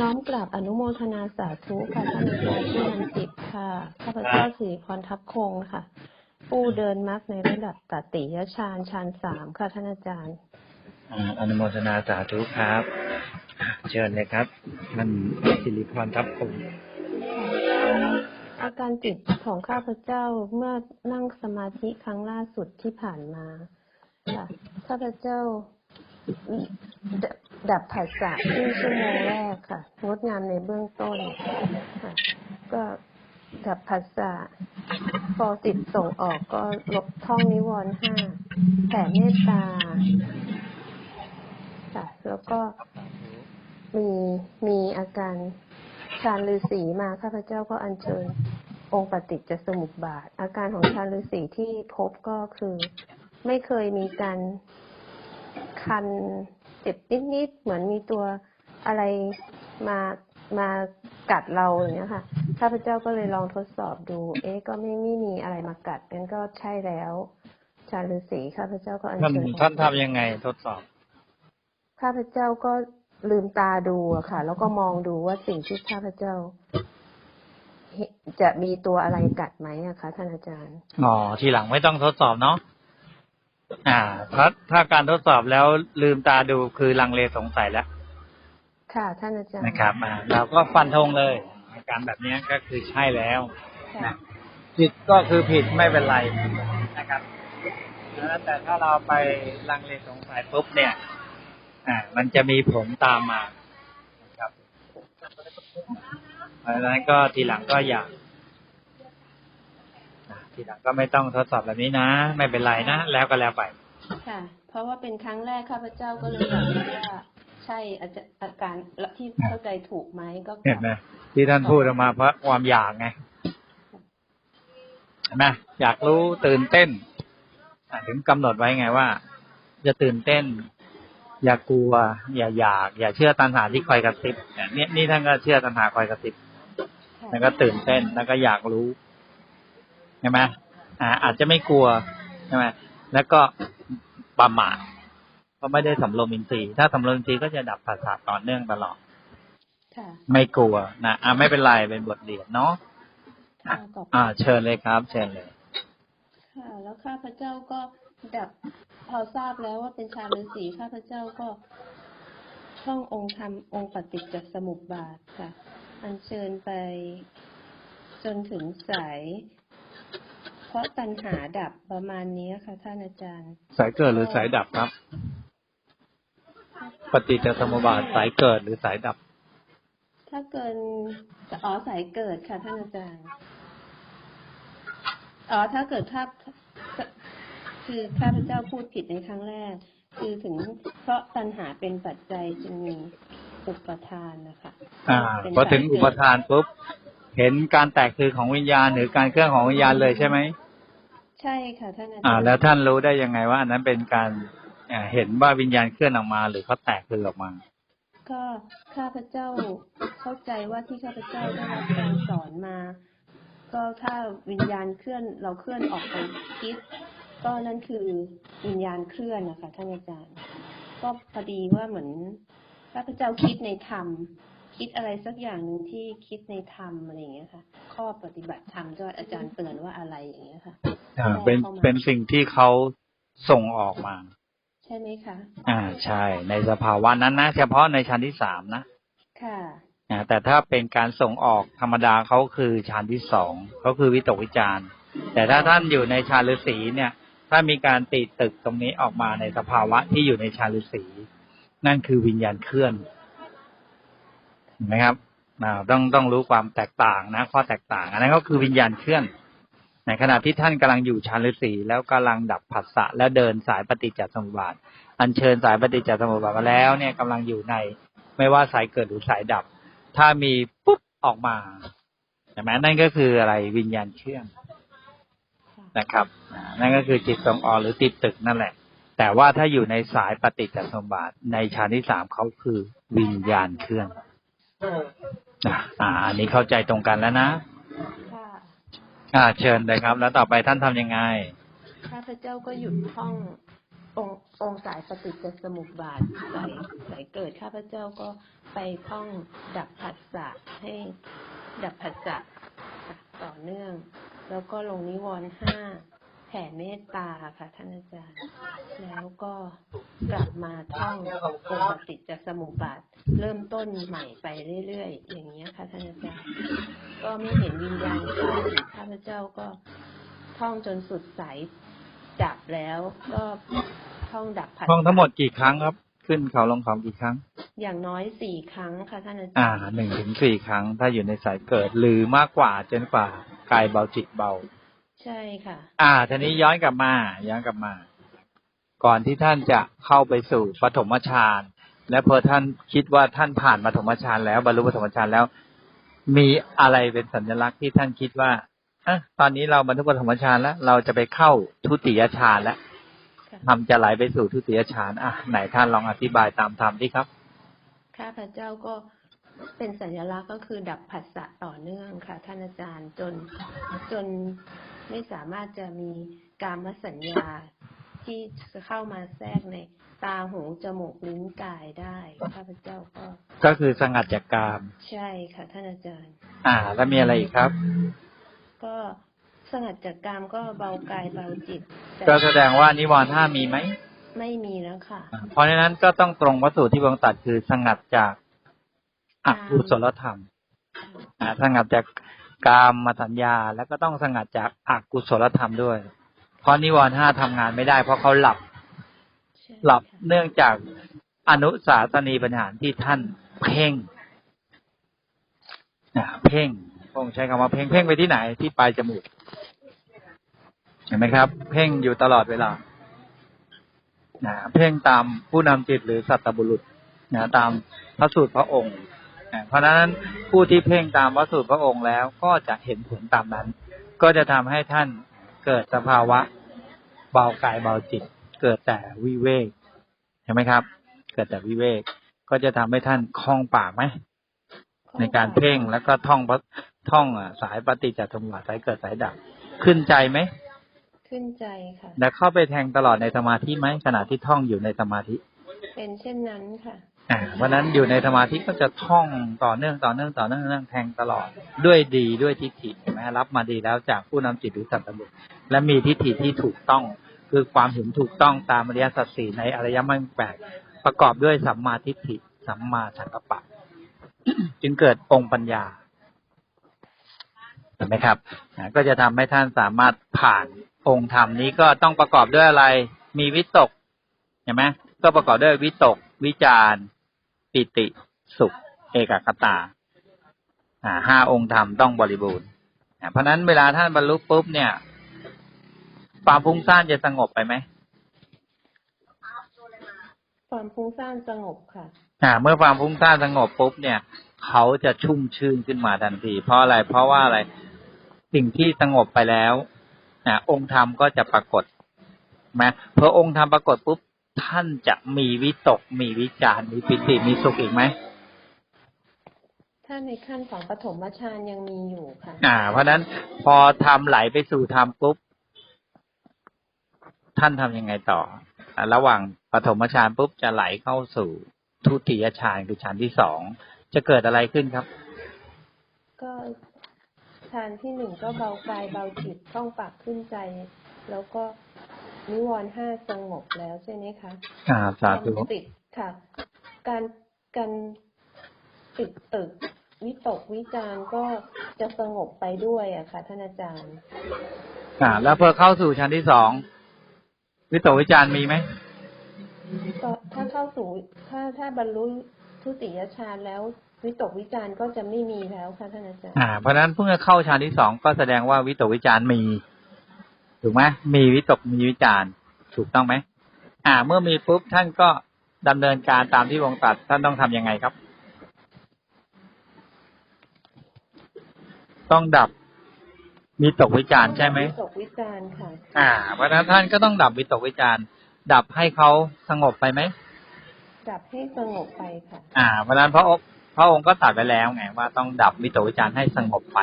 น้อมกราบอนุโมทนาสาธุค่ะท่านอาจารย์ที่นำจิตค่ะ ข้าพเจ้าสิริพรทับคงค่ะ ผู้เดินมรรคในระดับตติยฌานฌานสามค่ะท่านอาจารย์อ่าอนุโมทนาสาธุครับ เชิญเลยครับท่านสิริพรทับคงอาการจิตของข้าพเจ้าเมื่อนั่งสมาธิครั้งล่าสุดที่ผ่านมาค่ะข้าพเจ้า ดับผัสสะที่ชั่วโมงแรกค่ะงดงามในเบื้องต้นค่ะ ก็ดับผัสสะพอจิตส่งออกก็ลบท่องนิวรณ์ห้าแผ่เมตตาค่ะแล้วก็มีมีอาการฌานฤาษีมาข้าพเจ้าก็อัญเชิญองค์ปฏิจจสมุปบาท อาการของฌานฤาษีที่พบก็คือ ไม่เคยมีการคัน เจ็บนิดๆเหมือนมีตัวอะไรมามากัดเราอย่างเงี้ยค่ะข้าพเจ้าก็เลยลองทดสอบดู เอ๊ะก็ไม่ไม่มีอะไรมากัดงั้นก็ใช่แล้วฌานฤาษีข้าพเจ้าก็อัญท่านเชิญท่านทำยังไงทดสอบ ข้าพเจ้าก็ลืมตาดูอะค่ะ แล้วก็มองดูว่าสิ่งที่ข้าพเจ้าเห็นจะมีตัวอะไรกัดไหมอะคะท่านอาจารย์ อ๋อ ทีหลังไม่ต้องทดสอบเนาะ อ่าถ้าถ้าการทดสอบแล้วลืมตาดูคือลังเลสงสัยแล้ว ค่ะ ท่านอาจารย์นะครับ อ่า เราก็ฟันธงเลยอาการแบบนี้ก็คือใช่แล้วค่ะนะผิดก็คือผิดไม่เป็นไรนะครับแล้วแต่ถ้าเราไปลังเลสงสัยปุ๊บเนี่ย อ่า มันจะมีผลตามมานะครับเพราะฉะนั้นก็ทีหลังก็อย่าอ่า ทีหลังก็ไม่ต้องทดสอบแบบนี้นะ ไม่เป็นไรนะแล้วก็แล้วไป ค่ะ เพราะว่าเป็นครั้งแรกข้าพเจ้าก็เลยแบบว่าใช่อาจจะอาการที่เข้าใจถูกไหมก็กเห็ลันบไหมที่ท่านพูดออกมาเพราะความอยากไงเห็นไหมอยากรู้ตื่นเต้นอะถึงกำหนดไว้ไงว่า จะตื่นเต้น อย่ากลัว อย่าอยาก อย่าเชื่อตัณหาที่คอยกระซิบเนี่ยนี่นี่ท่านก็เชื่อตัณหาคอยกระซิบค่ะแล้วก็ตื่นเต้นแล้วก็อยากรู้ใช่ไหมอ่า อาจจะไม่กลัวใช่ไหมแล้วก็ประมาทเพราะไม่ได้สำรวมอินทรีย์ถ้าสำรวมอินทรีย์ก็จะดับภาษาต่อเนื่องตลอดค่ะไม่กลัวนะอ่าไม่เป็นไรเป็นบทเรียนเนาะค่ะขอบคุณอ่า เชิญเลยครับ เชิญเลยค่ะแล้วข้าพเจ้าก็ดับพอทราบแล้วว่าเป็นชาฤาษีข้าพเจ้าก็ท่ององค์ธรรมองค์ปฏิจจสมุปบาทค่ะ อัญเชิญไปจนถึงสายเพราะตัณหาดับประมาณนี้ค่ะ ท่านอาจารย์ สายเกิดหรือสายดับครับ ปฏิจจสมุปบาทสายเกิดหรือสายดับ ถ้าเกินอ๋อสายเกิดค่ะ ท่านอาจารย์อ๋อถ้าเกิดถ้าคือข้าพเจ้าพูดผิดในครั้งแรก คือถึงเพราะตัณหาเป็นปัจจัยจึงมีอุปทานนะคะอ่าเป็นพอถึงสายเกิดอุปทานปุ๊บเห็นการแตกคือของวิญญาณหรือการเคลื่อนของวิญญาณเลยใช่ไหม ใช่ค่ะท่านอาจารย์อ่า แล้วท่านรู้ได้ยังไงว่าอันนั้นเป็นการอ่าเห็นว่าวิญญาณเคลื่อนออกมา หรือเขาแตกคือออกมา ก็ข้าพเจ้าเข้าใจว่าที่ข้าพเจ้าได้รับการสอนมา ก็ถ้าวิญญาณเคลื่อนเราเคลื่อนออกไปคิดก็นั่นคือวิญญาณเคลื่อนนะคะท่านอาจารย์ ก็พอดีว่าเหมือนข้าพเจ้าคิดในธรรมคิดอะไรสักอย่างหนึ่งที่คิดในธรรมอะไรอย่างเงี้ยค่ะ ข้อปฏิบัติธรรมก็อาจารย์เตือนว่าอะไรอย่างเงี้ยค่ะ อ่า เป็นข้ามาเป็นสิ่งที่เขาส่งออกมา ใช่ไหมคะ อ่าใช่ ในสภาวะนั้นนะเฉพาะในชั้นที่สามนะ ค่ะอ่าแต่ถ้าเป็นการส่งออกธรรมดาเขาคือฌานที่สองเขาคือวิตกวิจารณ์ แต่ถ้าท่านอยู่ในฌานฤาษีเนี่ย ถ้ามีการติดตึกตรงนี้ออกมาในสภาวะที่อยู่ในฌานฤาษีนั่นคือวิญญาณเคลื่อนเห็นไหมครับอ่าต้องต้องรู้ความแตกต่างนะข้อแตกต่าง อันนั้นก็คือวิญญาณเคลื่อน ในขณะที่ท่านกำลังอยู่ฌานฤาษีแล้วกำลังดับผัสสะแล้วเดินสายปฏิจจสมุปบาท อัญเชิญสายปฏิจจสมุปบาทมาแล้วเนี่ยกำลังอยู่ในไม่ว่าสายเกิดหรือสายดับ ถ้ามีปุ๊บออกมาใช่ไหมนั่นก็คืออะไรวิญญาณเคลื่อนนะครับนั่นก็คือจิตส่งออหรือติดตึกนั่นแหละ แต่ว่าถ้าอยู่ในสายปฏิจจสมบัติในชั้นที่สามเขาคือวิญญาณเคลื่อนอะอ่า อันนี้เข้าใจตรงกันแล้วนะ อ่าเชิญเลยครับ แล้วต่อไปท่านทำยังไงข้าพเจ้าก็หยุดท่องององสายปฏิจจสมุปบาทสายสายเกิดข้าพเจ้าก็ไปท่องดับผัสสะให้ดับผัสสะต่อเนื่อง แล้วก็ลงนิวรณ์ห้า ผ่เมตตาค่ะ ท่านอาจารย์ แล้วก็กลับมาท่ององค์ปฏิจจสมุปบาท เริ่มต้นใหม่ไปเรื่อยๆ อย่างนี้ยค่ะ ท่านอาจารย์ ก็ไม่เห็นวิญญาณเข้าข้าพเจ้าก็ท่องจนสุดสายดับแล้วก็ท่องดับผัสสะท่องทั้งหมดกี่ครั้งครับ ขึ้นเขาลงเขากี่ครั้ง อย่างน้อยสี่ครั้งค่ะท่านอาจารย์ อ่าหนึ่งถึงสี่ครั้ง ถ้าอยู่ในสายเกิด หรือมากกว่าจนกว่ากายเบาจิตเบา ใช่ค่ะ อ่าทีนี้ย้อนกลับมา ย้อนกลับมา ก่อนที่ท่านจะเข้าไปสู่ปฐมฌานและพอท่านคิดว่าท่านผ่านปฐมฌานแล้วบรรลุปฐมฌานแล้ว มีอะไรเป็นสัญลักษณ์ที่ท่านคิดว่าอะตอนนี้เราบรรลุปฐมฌานแล้ว เราจะไปเข้าทุติยฌานแล้วค่ะทำจะไหลไปสู่ทุติยฌานอะไหนท่านลองอธิบายตามธรรมดิครับข้าพเจ้าก็เป็นสัญลักษณ์ก็คือดับผัสสะต่อเนื่องค่ะ ท่านอาจารย์จนจน ไม่สามารถจะมีการมสัญญาที่จะเข้ามาแทรกในตาหูจมูกลิ้นกายได้ข้าพเจ้าก็ ก็คือสงัดจากกาม ใช่ค่ะท่านอาจารย์ อ่า แล้วมีอะไรอีกครับ ก็สงัดจากกามก็เบากายเบาจิตแต่ก็แสดงว่านิวรณ์ห้ามีไหมไม่มีแล้วค่ะอ่าเพราะฉะนั้นก็ต้องตรงวัตถุที่พระองค์ตรัดคือสงัดจากอกุศลธรรมอ่าสงัดจาก กามมาสัญญา แล้วก็ต้องสงัดจากอกุศลธรรมด้วย เพราะนิวรณ์ห้าทำงานไม่ได้ เพราะเขาหลับ หลับเนื่องจากอนุสาสนีปัญหาที่ท่านเพ่งอ่าเพ่งพระองค์ใช้คำว่าเพ่งเพ่งไปที่ไหนที่ปลายจมูก เห็นไหมครับ เพ่งอยู่ตลอดเวลานะเพ่งตามผู้นำจิตหรือสัตบุรุษนะตามพระสูตรพระองค์ เพราะฉะนั้นผู้ที่เพ่งตามพระสูตรพระองค์แล้วก็จะเห็นผลตามนั้น ก็จะทำให้ท่านเกิดสภาวะเบากายเบาจิต เกิดแต่วิเวกเห็นไหมครับ เกิดแต่วิเวกก็จะทำให้ท่านคล่องปากไหมในการเพ่งแล้วก็ท่องพระท่องอะสายปฏิจจสมุปบาทสายเกิดสายดับขึ้นใจไหมขึ้นใจค่ะแล้วเข้าไปแทงตลอดในสมาธิไหมขณะที่ท่องอยู่ในสมาธิ เป็นเช่นนั้นค่ะ อ่าเพราะนั้นอยู่ในสมาธิก็จะท่องต่อเนื่องต่อเนื่องต่อเนื่องเนื่องแทงตลอดด้วยดีด้วยทิฏฐิเห็นไหมรับมาดีแล้วจากผู้นำจิตหรือสัตบุรุษและมีทิฏฐิที่ถูกต้อง คือความเห็นถูกต้องตามอริยสัจสี่ในอริยมรรคแปดประกอบด้วยสัมมาทิฏฐิสัมมาสังกัปปะ จึงเกิดองค์ปัญญาเห็นไหมครับอ่าก็จะทำให้ท่านสามารถผ่านองค์ธรรมนี้ก็ต้องประกอบด้วยอะไร มีวิตกเห็นไหมก็ประกอบด้วยวิตกวิจาร ปิติสุข เอกคตาอ่าห้าองค์ธรรมต้องบริบูรณ์อ่าเพราะฉะนั้นเวลาท่านบรรลุปุ๊บเนี่ย ความฟุ้งซ่านจะสงบไปไหมความฟุ้งซ่านสงบค่ะอ่าเมื่อความฟุ้งซ่านสงบปุ๊บเนี่ย เขาจะชุ่มชื่นขึ้นมาทันที เพราะอะไรเพราะว่าอะไรสิ่งที่สงบไปแล้วอ่าองค์ธรรมก็จะปรากฏนะพอองค์ธรรมปรากฏปุ๊บ ท่านจะมีวิตก มีวิจารมีปิติมีสุขอีกไหมถ้าในขั้นของปฐมฌานยังมีอยู่ค่ะ อ่า เพราะฉะนั้นพอทำไหลไปสู่ธรรมปุ๊บ ท่านทำยังไงต่ออ่าระหว่างปฐมฌานปุ๊บจะไหลเข้าสู่ทุติยฌานคือฌานที่สอง จะเกิดอะไรขึ้นครับ ก็ฌานที่หนึ่งก็เบากายเบาจิตท่องปากขึ้นใจ แล้วก็ นิวรณ์ห้าสงบแล้วใช่ไหมคะอ่าสาธุความติดค่ะ การการติดตึกวิตกวิจารณ์ก็จะสงบไปด้วยอะค่ะ ท่านอาจารย์อ่าแล้วพอเข้าสู่ชั้นที่สองวิตกวิจารณ์มีไหมก็ถ้าเข้าสู่ถ้าถ้าบรรลุทุติยฌานแล้ววิตกวิจารณ์ก็จะไม่มีแล้วค่ะท่านอาจารย์อ่าเพราะฉะนั้นเพิ่งจะเข้าชั้นที่สองก็แสดงว่าวิตกวิจารณ์มี ถูกไหมมีวิตกมีวิจารณ์ถูกต้องไหมอ่า เมื่อมีปุ๊บท่านก็ดำเนินการตามที่วงตัดท่านต้องทำยังไงครับ ต้องดับวิตกวิจารณ์ใช่ไหมวิตกวิจารณ์ค่ะ อ่าเพราะฉะนั้นท่านก็ต้องดับวิตกวิจารณ์ดับให้เขาสงบไปไหมดับให้สงบไปค่ะ อ่าเพราะฉะนั้นพระองค์พระองค์ก็ตรัดไปแล้วไงว่าต้องดับวิตกวิจารณ์ให้สงบไป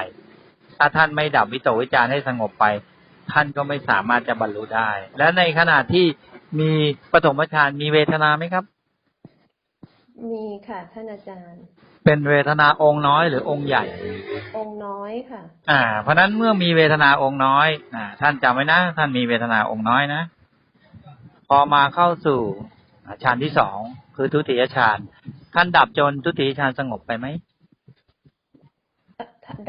ถ้าท่านไม่ดับวิตกวิจารณ์ให้สงบไป ท่านก็ไม่สามารถจะบรรลุได้ และในขณะที่มีปฐมฌานมีเวทนาไหมครับ มีค่ะ ท่านอาจารย์ เป็นเวทนาองค์น้อยหรือองค์ใหญ่ องค์น้อยค่ะ อ่า เพราะฉะนั้นเมื่อมีเวทนาองค์น้อย อ่า ท่านจำไว้นะ ท่านมีเวทนาองค์น้อยนะ พอมาเข้าสู่ฌานที่สองคือทุติยฌานท่านดับจนทุติยฌานสงบไปไหม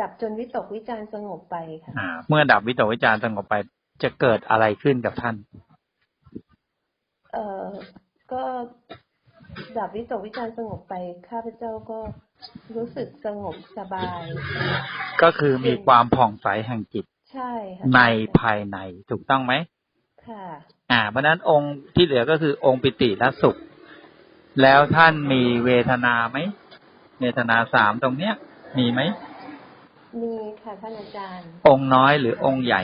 ดับจนวิตกวิจารณ์สงบไปค่ะอ่า เมื่อดับวิตกวิจารสงบไป จะเกิดอะไรขึ้นกับท่าน เอ่อ ก็ดับวิตกวิจารณ์สงบไป ข้าพเจ้าก็รู้สึกสงบสบาย ก็คือมีความผ่องใสแห่งจิต ใช่ค่ะในภายในถูกต้องไหมค่ะ อ่า เพราะฉะนั้นองค์ที่เหลือก็คือองค์ปิติและสุข แล้วท่านมีเวทนาไหม เวทนาสามตรงเนี้ย มีไหม มีค่ะท่านอาจารย์ องค์น้อยหรือองค์ใหญ่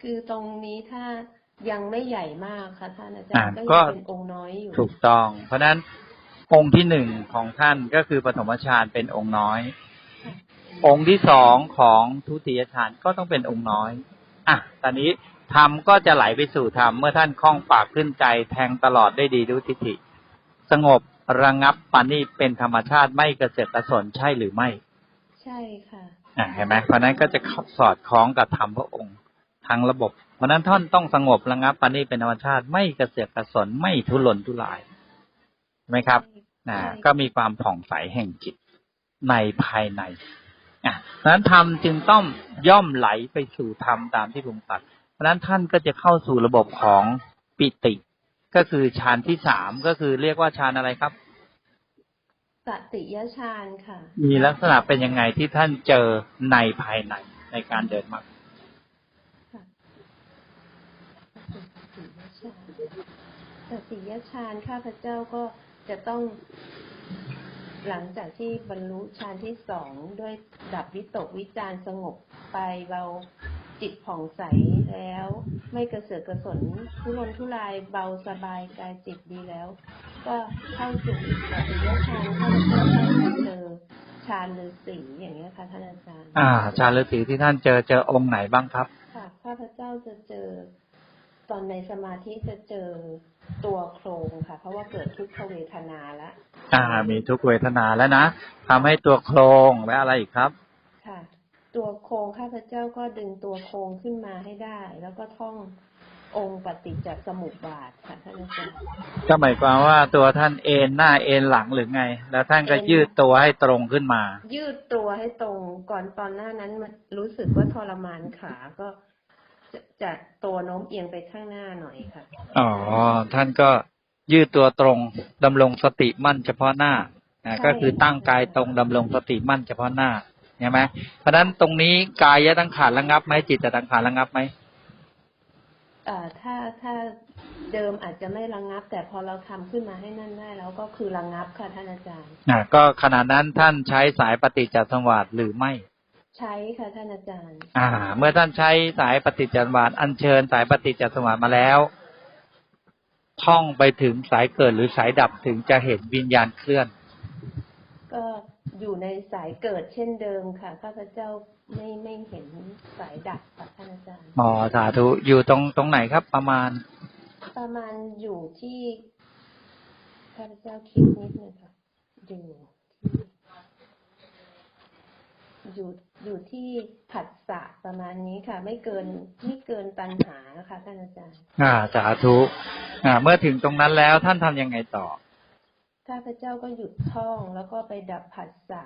คือตรงนี้ถ้ายังไม่ใหญ่มากค่ะท่านอาจารอ่าย์ก็ก็ยังเป็นองค์น้อยอยู่ ถูกต้อง เพราะฉะนั้นองค์ที่หนึ่งของท่านก็คือปฐมฌานเป็นองค์น้อย องค์ที่สองของทุติยฌานก็ต้องเป็นองค์น้อย อะ ตอนนี้ธรรมก็จะไหลไปสู่ธรรมเมื่อท่านคล่องปากขึ้นใจแทงตลอดได้ดีด้วยทิฏฐิ สงบระงับปานี่เป็นธรรมชาติไม่กระเสริฐกระสนใช่หรือไม่ ใช่ค่ะอ่าเห็นไหมเพราะฉะนั้นก็จะสอดคล้องกับธรรมพระองค์ทั้งระบบ เพราะฉะนั้นท่านต้องสงบระงับปานี่เป็นธรรมชาติไม่กระเสือกกระสนไม่ทุรนทุรายใช่ไหมครับนะใช่ก็มีความผ่องใสแห่งจิตในภายในอะเพราะฉะนั้นธรรมจึงต้องย่อมไหลไปสู่ธรรมตามที่ผมตัด เพราะฉะนั้นท่านก็จะเข้าสู่ระบบของปิติ ก็คือฌานที่สามก็คือเรียกว่าฌานอะไรครับ สติยฌานค่ะ มีลักษณะเป็นยังไงที่ท่านเจอในภายในในการเดินมรรคค่ะสติยฌานข้าพเจ้าก็จะต้องหลังจากที่บรรลุฌานที่สองด้วยดับวิตกวิจารณ์สงบไปเบาจิตผ่องใสแล้ว ไม่กระเสือกกระสนทุรนทุรายเบาสบายกายจิตดีแล้ว ก็เข้าสู่สติยฌานข้าพเจ้าได้เจอฌานฤาษีอย่างเงี้ยค่ะท่านอาจารย์ อ่าฌานฤาษีที่ท่านเจอเจอองค์ไหนบ้างครับ ค่ะข้าพเจ้าจะเจอ ตอนในสมาธิจะเจอตัวโครงค่ะ เพราะว่าเกิดทุกขเวทนาแล้วอ่า มีทุกเวทนาแล้วนะทำให้ตัวโครงและอะไรอีกครับ ค่ะ ตัวโครงข้าพเจ้าก็ดึงตัวโครงขึ้นมาให้ได้ แล้วก็ท่อง องค์ปฏิจจสมุปบาทค่ะท่านอาจารย์ก็หมายความว่าตัวท่านเอ็นหน้าเอ็นหลังหรือไง แล้วท่านก็เอ็นยืดตัวให้ตรงขึ้นมา ยืดตัวให้ตรงก่อนตอนหน้านั้นมันรู้สึกว่าทรมานขาก็จะจะตัวโน้มเอียงไปข้างหน้าหน่อยค่ะอ๋อท่านก็ยืดตัวตรงดำรงสติมั่นเฉพาะหน้าอ่าใช่ก็คือตั้งกายตรงดำรงสติมั่นเฉพาะหน้าใช่ไหมเพราะฉะนั้นตรงนี้กายยะตั้งขานระงับไหมจิตจะตั้งขานระงับไหมเอ่อ ถ้าถ้าเดิมอาจจะไม่ระงับ แต่พอเราทำขึ้นมาให้นั่นได้แล้วก็คือระงับค่ะท่านอาจารย์อ่าก็ขณะนั้นท่านใช้สายปฏิจจสมวาทหรือไม่ ใช้ค่ะท่านอาจารย์ อ่า เมื่อท่านใช้สายปฏิจจสมวาทอัญเชิญสายปฏิจจสมวาทมาแล้ว ท่องไปถึงสายเกิดหรือสายดับถึงจะเห็นวิญญาณเคลื่อน ก็อยู่ในสายเกิดเช่นเดิมค่ะข้าพเจ้า ไม่ไม่เห็นสายดับค่ะท่านอาจารย์ อ๋อสาธุอยู่ตรงตรงไหนครับ ประมาณ ประมาณอยู่ที่ข้าพเจ้าคิดนิดนึงค่ะอยู่ที่อยู่อยู่ที่ผัสสะประมาณนี้ค่ะ ไม่เกินไม่เกินตันหาค่ะท่านอาจารย์ อ่าสาธุอ่า เมื่อถึงตรงนั้นแล้วท่านทำยังไงต่อข้าพเจ้าก็หยุดท่องแล้วก็ไปดับผัสสะ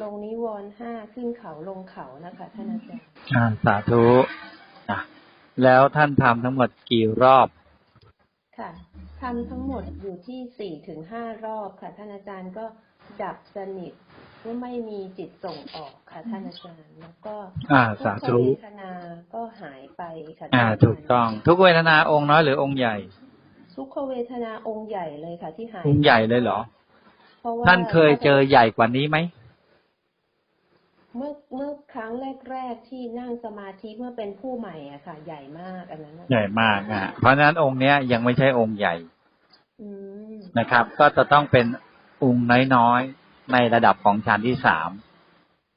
ลงนิวรณ์ห้าขึ้นเขาลงเขานะคะท่านอาจารย์อ่าสาธุอะแล้วท่านทำทั้งหมดกี่รอบ ค่ะทำทั้งหมดอยู่ที่สี่ถึงห้ารอบค่ะ ท่านอาจารย์ก็ดับสนิทว่าไม่มีจิตส่งออกค่ะ ท่านอาจารย์แล้วก็อ่าทุสากธุขเวทนาก็หายไปค่ะอ่าท่นจรย์ถูกต้อง ทุกเวทนาองค์น้อยหรือองค์ใหญ่ทุกขเวทนาองค์ใหญ่เลยค่ะ ที่หายองค์ใหญ่เลยเหรอเพราะว่าท่านเคยเจอใหญ่กว่านี้ไหม เมื่อเมื่อครั้งแรกๆที่นั่งสมาธิเมื่อเป็นผู้ใหม่อะค่ะ ใหญ่มากอันนั้นน่ะใหญ่มากอะเพราะฉะนั้นองค์เนี้ยยังไม่ใช่องค์ใหญ่อืมนะครับ ก็จะต้องเป็นองค์น้อยๆในระดับของฌานที่สาม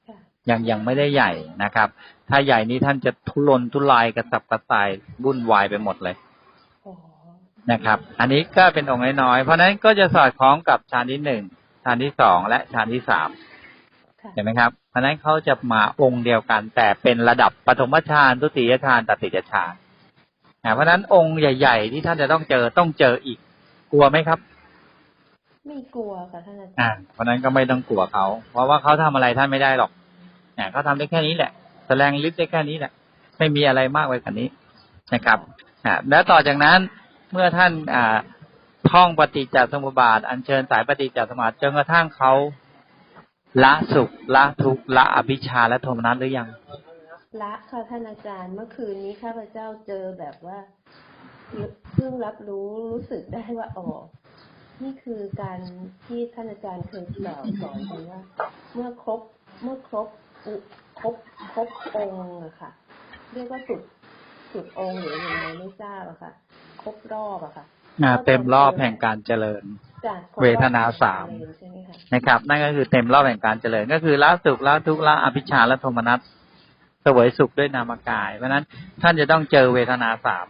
ค่ะยังยังไม่ได้ใหญ่นะครับ ถ้าใหญ่นี้ท่านจะทุรนทุรายกระสับกระส่ายวุ่นวายไปหมดเลยอ๋อนะครับ อันนี้ก็เป็นองค์น้อยๆเพราะฉะนั้นก็จะสอดคล้องกับฌานที่หนึ่งฌานที่สองและฌานที่สามค่ะ เห็นไหมครับ เพราะฉะนั้นเขาจะมาองค์เดียวกัน แต่เป็นระดับปฐมฌานทุติยฌานตติยฌานอ่าเพราะฉะนั้นองค์ใหญ่ ๆ ที่ท่านจะต้องเจอต้องเจออีก กลัวไหมครับ ไม่กลัวค่ะท่านอาจาอ่ารย์เพราะฉะนั้นก็ไม่ต้องกลัวเขาเพราะว่าเขาทำอะไรท่านไม่ได้หรอกเนี่ยเขาทำได้แค่นี้แหละ แสดงฤทธิ์ได้แค่นี้แหละ ไม่มีอะไรมากไปกว่านี้นะครับอ่าแล้วต่อจากนั้นเมื่อท่านอ่าท่องปฏิจจสมุปบาท อัญเชิญสายปฏิจจสมุปบาทจนกระทั่งเขา ละสุขละทุกข์ละอภิชฌาและโทมนัสหรือยัง ละค่ะท่านอาจารย์เมื่อคืนนี้ข้าพเจ้าเจอแบบว่าเพิ่งรับรู้รู้สึกได้ว่าอ๋อนี่คือการที่ท่านอาจารย์เคยกล่าวสอนกันว่า เมื่อครบเมื่อครบอุครบครบองค์อะค่ะ เรียกว่าสุดสุดองค์หรือยังไงไม่ทราบอะค่ะ ครบรอบอะค่ะอ่าเต็มรอบแห่งการเจริญ จากครบรอบเวทนาสามใช่ไหมคะนะครับ นั่นก็คือเต็มรอบแห่งการเจริญ ก็คือละสุขละทุกข์ละอภิชฌาและโทมนัสเสวยสุขด้วยนามกาย เพราะฉะนั้นท่านจะต้องเจอเวทนาสาม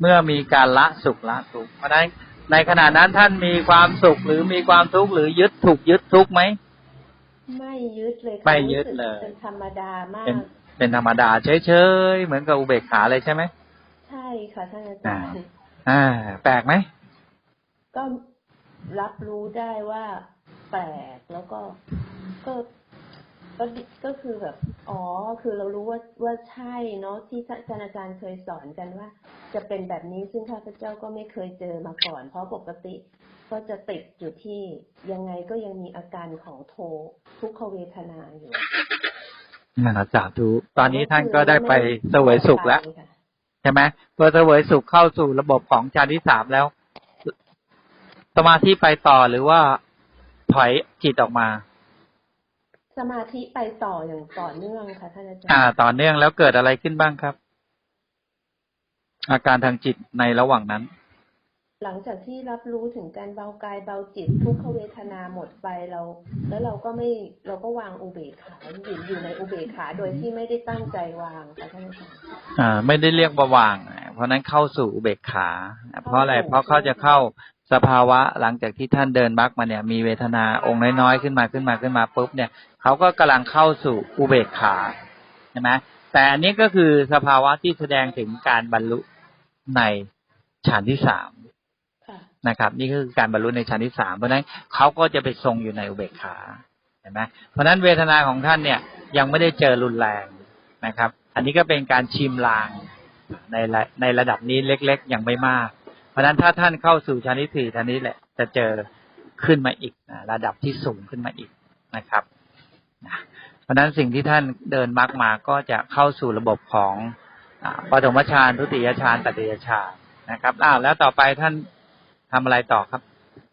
เมื่อมีการละสุขละทุกข์เพราะฉะนั้นในขณะนั้นท่านมีความสุขหรือมีความทุกข์หรือยึดถูกยึดทุกข์ไหมไม่ยึดเลยค่ะไม่ยึดเลยรู้สึกเป็นธรรมดามากเป็นเป็นธรรมดาเฉยๆเหมือนกับอุเบกขาเลยใช่ไหมใช่ค่ะท่านอาจารย์อ่า แปลกไหม ก็รับรู้ได้ว่าแปลกแล้วก็ก็ก็ก็คือแบบ อ๋อ คือเรารู้ว่าว่าใช่เนาะที่ท่านอาจารย์เคยสอนกันว่า จะเป็นแบบนี้ซึ่งข้าพเจ้าก็ไม่เคยเจอมาก่อน เพราะปกติก็จะติดอยู่ที่ยังไงก็ยังมีอาการของโททุกขเวทนาอยู่นั่นนะสาธุตอนนี้ท่านก็ได้ไปเสวยสุขแล้ว ใช่ไหมพอเสวยสุขเข้าสู่ระบบของฌานที่สามแล้ว สมาธิไปต่อหรือว่าถอยจิตออกมา สมาธิไปต่ออย่างต่อเนื่องค่ะท่านอาจารอ่าย์ต่อเนื่องแล้วเกิดอะไรขึ้นบ้างครับ อาการทางจิตในระหว่างนั้น หลังจากที่รับรู้ถึงการเบากายเบาจิตทุกขเวทนาหมดไปเรา แล้วเราก็ไม่เราก็วางอุเบกขาอยู่อยู่ในอุเบกขาโดยที่ไม่ได้ตั้งใจวางค่ะท่านอาจารย์อ่า ไม่ได้เรียกว่าวางอะเพราะนั้นเข้าสู่อุเบกขา เพราะอะไรเพราะเขาจะเข้า สภาวะหลังจากที่ท่านเดินมรรคมาเนี่ย มีเวทนาองค์น้อยๆขึ้นมาขึ้นมาขึ้นมาปุ๊บเนี่ยเขาก็กำลังเข้าสู่อุเบกขาใช่ไหมแต่อันนี้ก็คือสภาวะที่แสดงถึงการบรรลุในฌานที่สามค่ะนะครับ นี่ก็คือการบรรลุในฌานที่สามเพราะฉะนั้นเขาก็จะไปทรงอยู่ในอุเบกขาเห็นไหมเพราะฉะนั้นเวทนาของท่านเนี่ยยังไม่ได้เจอรุนแรงนะครับ อันนี้ก็เป็นการชิมลางในระในระดับนี้เล็ก ๆ ยังไม่มาก เพราะฉะนั้นถ้าท่านเข้าสู่ฌานที่สี่ท่านนี้แหละ จะเจอขึ้นมาอีกนะระดับที่สูงขึ้นมาอีกนะครับนะเพราะฉะนั้นสิ่งที่ท่านเดินมรรคมาก็จะเข้าสู่ระบบของปฐมฌานทุติยฌานตติยฌานนะครับอ้าวแล้วต่อไปท่านทำอะไรต่อครับ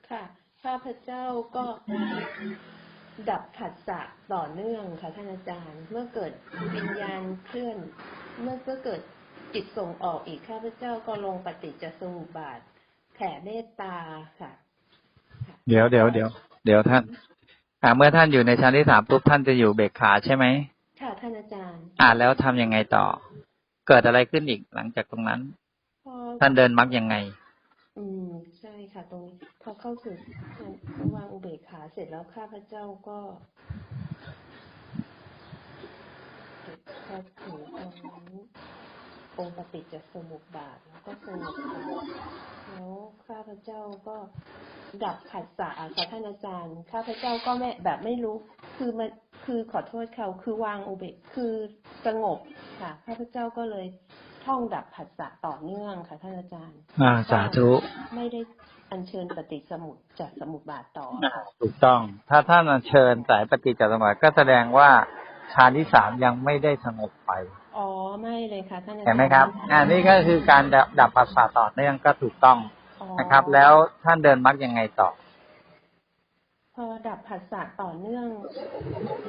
ค่ะข้าพเจ้าก็ดับผัสสะต่อเนื่องค่ะท่านอาจารย์ เมื่อเกิดวิญญาณเคลื่อน เมื่อก็เกิด จิตส่งออกอีกข้าพเจ้าก็ลงปฏิจจสมุปบาทแผ่เมตตาค่ะ เดี๋ยวเดี๋ยวเดี๋ยวเดี๋ยวท่านอ่าเมื่อท่านอยู่ในชั้นที่สามปุ๊บท่านจะอยู่เบกขาใช่ไหมค่ะท่านอาจารย์ อ่าแล้วทำยังไงต่อ เกิดอะไรขึ้นอีกหลังจากตรงนั้นพอท่านเดินมรรคยังไง อืมใช่ค่ะ ตรงนี้พอเข้าสู่วางอุเบกขาเสร็จแล้วข้าพเจ้าก็พอถึงตรงนั้นอ งค์ปฏิจจสมุปบาทแล้วก็สงบค่ะแล้วข้าพเจ้าก็ดับผัสสะอะค่ะท่านอาจารย์ ข้าพเจ้าก็ไม่แบบไม่รู้ คือมันคือขอโทษเขาคือวางอุเบกคือสงบค่ะ ข้าพเจ้าก็เลยท่องดับผัสสะต่อเนื่องค่ะ ท่านอาจารย์อ่าสาธุไม่ได้อัญเชิญปฏิสมุตจากสมุปบาทต่ออ่าถูกต้อง ถ้าท่านอัญเชิญสายปฏิจจสมุปบาทก็แสดงว่า ฌานที่สามยังไม่ได้สงบไป อ๋อไม่เลยค่ะท่านอาจารย์เห็นไหมครับ อ่านี่ก็คือการดับดับปัสสาทต่อเนื่องก็ถูกต้องอ๋อนะครับ แล้วท่านเดินมรรคยังไงต่อ พอดับผัสสะต่อเนื่อง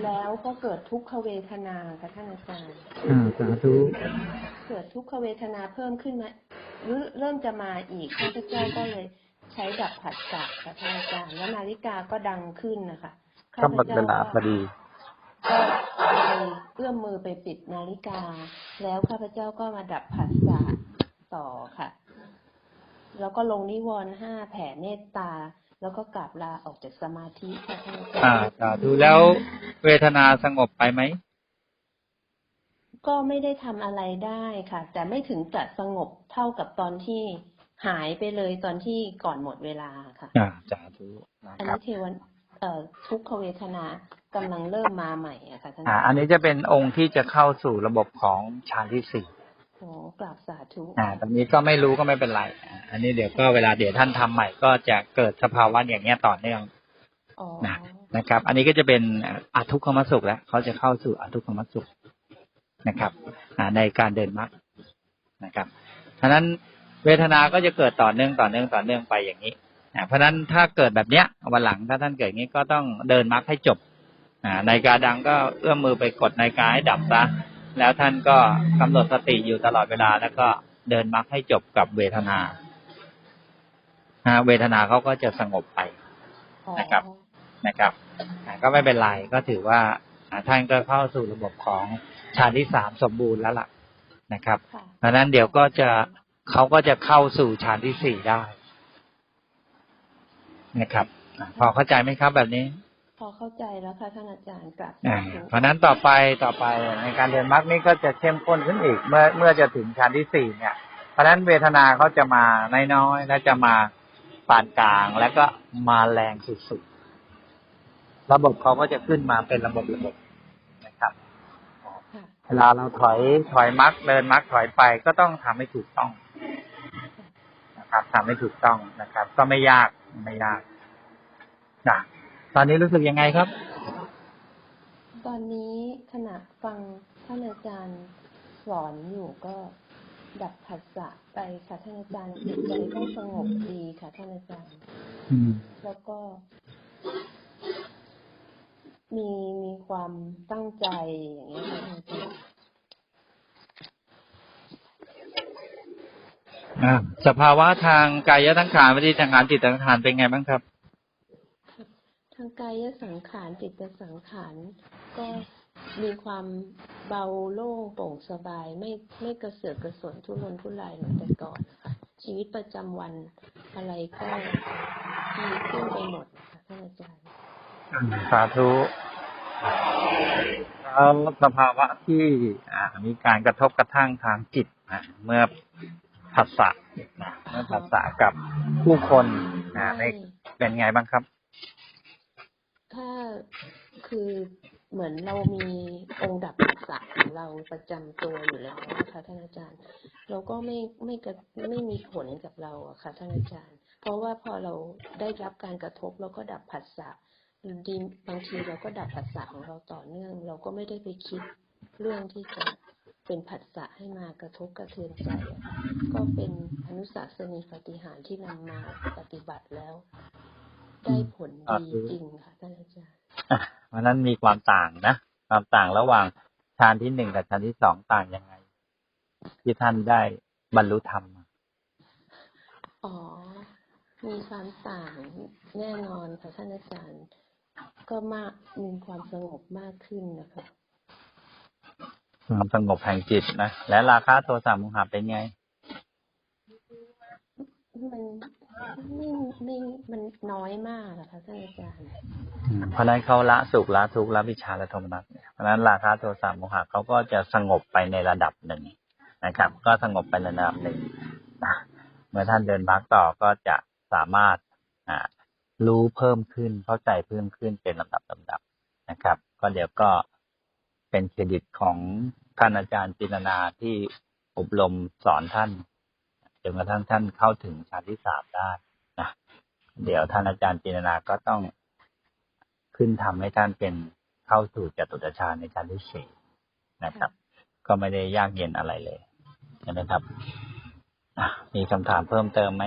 แล้วก็เกิดทุกขเวทนาค่ะท่านอาจารย์อ่าสาธุเกิดทุกขเวทนาเพิ่มขึ้นมาหรือเริ่มจะมาอีกข้าพเจ้าก็เลยใช้ดับผัสสะค่ะท่านอาจารย์แล้วนาฬิกาก็ดังขึ้นนะคะก็หมดเวลาพอดีก็ไป เอื้อมมือไปปิดนาฬิกา แล้วข้าพเจ้าก็มาดับผัสสะต่อค่ะ แล้วก็ลงนิวรณ์ห้าแผ่เมตตา แล้วก็กราบลาออกจากสมาธิค่ะท่านอาจารอ่าย์สาธุแล้วเวทนาสงบไปไหมก็ไม่ได้ทำอะไรได้ค่ะ แต่ไม่ถึงกับสงบเท่ากับตอนที่หายไปเลยตอนที่ก่อนหมดเวลาค่ะอ่าสาธุนะอันนี้เทวันเอ่อทุกขเวทนา กำลังเริ่มมาใหม่อะค่ะท่านอ่าอันนี้จะเป็นองค์ที่จะเข้าสู่ระบบของฌานที่สี่โอ้กราบสาธุอ่าตรงนี้ก็ไม่รู้ก็ไม่เป็นไรอ่าอันนี้เดี๋ยวก็เวลาเดี๋ยวท่านทำใหม่ก็จะเกิดสภาวะอย่างเงี้ยต่อเนื่องอ๋อนะนะครับ อันนี้ก็จะเป็นอาทุกขมสุขแล้วเขาจะเข้าสู่อาทุกขมสุขนะครับอ่าในการเดินมรรคนะครับเพราะฉะนั้นเวทนาก็จะเกิดต่อเนื่องต่อเนื่องต่อเนื่องไปอย่างนี้อ่าเพราะฉะนั้นถ้าเกิดแบบเนี้ยวันหลังถ้าท่านเกิดอย่างนี้ก็ต้องเดินมรรคให้จบ อ่าในกาดังก็เอื้อมมือไปกดในกาให้ดับซะแล้วท่านก็กำหนดสติอยู่ตลอดเวลาแล้วก็เดินมรรคให้จบกับเวทนาอ่าเวทนาเขาก็จะสงบไปอ๋อนะครับนะครับอ่าก็ไม่เป็นไรก็ถือว่าอ่าท่านก็เข้าสู่ระบบของฌานที่สามสมบูรณ์แล้วล่ะนะครับค่ะเพราะฉะนั้นเดี๋ยวก็จะเขาก็จะเข้าสู่ฌานที่สี่ได้นะครับอ่าพอเข้าใจไหมครับแบบนี้ พอเข้าใจแล้วค่ะท่านอาจารย์กราบอ่าสาธุเพราะฉะนั้นต่อไปต่อไปในการเดินมรรคนี่ก็จะเข้มข้นขึ้นอีก เมื่อเมื่อจะถึงฌานที่สี่เนี่ย เพราะฉะนั้นเวทนาเขาจะมาน้อยๆและจะมาปานกลางแล้วก็มาแรงสุดๆ ระบบเขาก็จะขึ้นมาเป็นระบบระบบนะครับค่ะเวลาเราถอยถอยมรรคเดินมรรคถอยไปก็ต้องทำให้ถูกต้องนะครับทำให้ถูกต้องนะครับ ก็ไม่ยากไม่ยากนะต อนนี้รู้สึกยังไงครับ ตอนนี้ขณะฟังท่านอาจารย์สอนอยู่ก็ดับผัสสะไปค่ะท่านอาจารย์จิตใจก็สงบดีค่ะท่านอาจารย์อืมแล้วก็ มีมีความตั้งใจอย่างเงี้ยค่ะท่านอาจารย์อ่าสภาวะทางกายทั้งขานวิธีทางการจิตทั้งขานเป็นไงบ้างครับ ทางกายสังขารจิตสังขารก็มีความเบาโล่งโปร่งสบาย ไม่ไม่กระเสือกกระสนทุรนทุรายเหมือนแต่ก่อนนะคะชีวิตประจำวันอะไรก็ดีขึ้นไปหมดค่ะท่านอาจารย์สาธุแล้วสภาวะที่มีการกระทบกระทั่งทางจิตนะเมื่อผัสสะเมื่อผัสสะกับผู้คนนะในเป็นไงบ้างครับ คือเหมือนเรามีองค์ดับผัสะของเราประจำตัวอยู่แล้วนะคะท่านอาจารย์ เราก็ไม่ไม่กระไม่มีผลกับเราอะค่ะท่านอาจารย์ เพราะว่าพอเราได้รับการกระทบเราก็ดับผัสสะดีบางทีเราก็ดับผัสสะของเราต่อเนื่อง เราก็ไม่ได้ไปคิดเรื่องที่จะเป็นผัสสะให้มากระทบกระเทือนใจก็เป็นอนุสาสนีปฏิหารที่นำมาปฏิบัติแล้ว ได้ผลดีจริงค่ะท่านอาจารย์ เพราะฉะนั้นมีความต่างนะความต่างระหว่างฌานที่หนึ่งกับฌานที่สองต่างยังไง ที่ท่านได้บรรลุธรรมมาอ๋อ มีความต่างแน่นอนค่ะท่านอาจารย์ ก็มากมีความสงบมากขึ้นนะคะความสงบแห่งจิตนะและราคะโทสะโมหะเป็นไงมัน ไม่ไม่มันน้อยมากอะค่ะท่านอาจารย์เพราะนั้นเขาละสุขละทุกข์ละวิชาละโทมนัสเพราะฉะนั้นราคะโทสะโมหะเขาก็จะสงบไปในระดับหนึ่งนะครับ ก็สงบไปในระดับหนึ่งนะเมื่อท่านเดินมรรคต่อก็จะสามารถอ่ารู้เพิ่มขึ้นเข้าใจเพิ่มขึ้นเป็นลำดับลำดับนะครับ ก็เดี๋ยวก็เป็นเครดิตของท่านอาจารย์จินนาที่อบรมสอนท่าน จนกระทั่งท่านเข้าถึงชั้นที่สามได้นะเดี๋ยวท่านอาจารย์จินนาก็ต้องขึ้นทำให้ท่านเป็นเข้าสู่จตุตฌานในชั้นที่สี่นะครับ ก็ไม่ได้ยากเย็นอะไรเลยใช่ไหมครับอะมีคำถามเพิ่มเติมไหม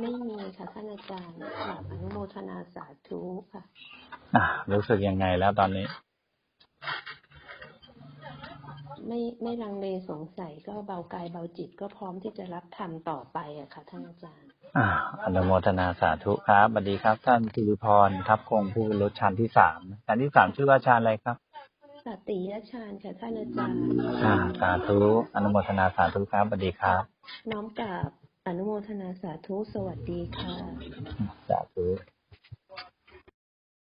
ไม่มีค่ะท่านอาจารย์กราบอนุโมทนาสาธุค่ะอะรู้สึกยังไงแล้วตอนนี้ ไม่ไม่ลังเลสงสัยก็เบากายเบาจิตก็พร้อมที่จะรับธรรมต่อไปอะค่ะท่านอาจารย์อ่าอนุโมทนาสาธุครับสวัสดีครับ ท่านสิริพรทับคงผู้บรรลุฌานที่สามฌานที่สามชื่อว่าฌานอะไรครับสติยฌานค่ะท่านอาจารย์อ่าสาธุอนุโมทนาสาธุครับสวัสดีครับ น้อมกราบอนุโมทนาสาธุสวัสดีค่ะ สาธุ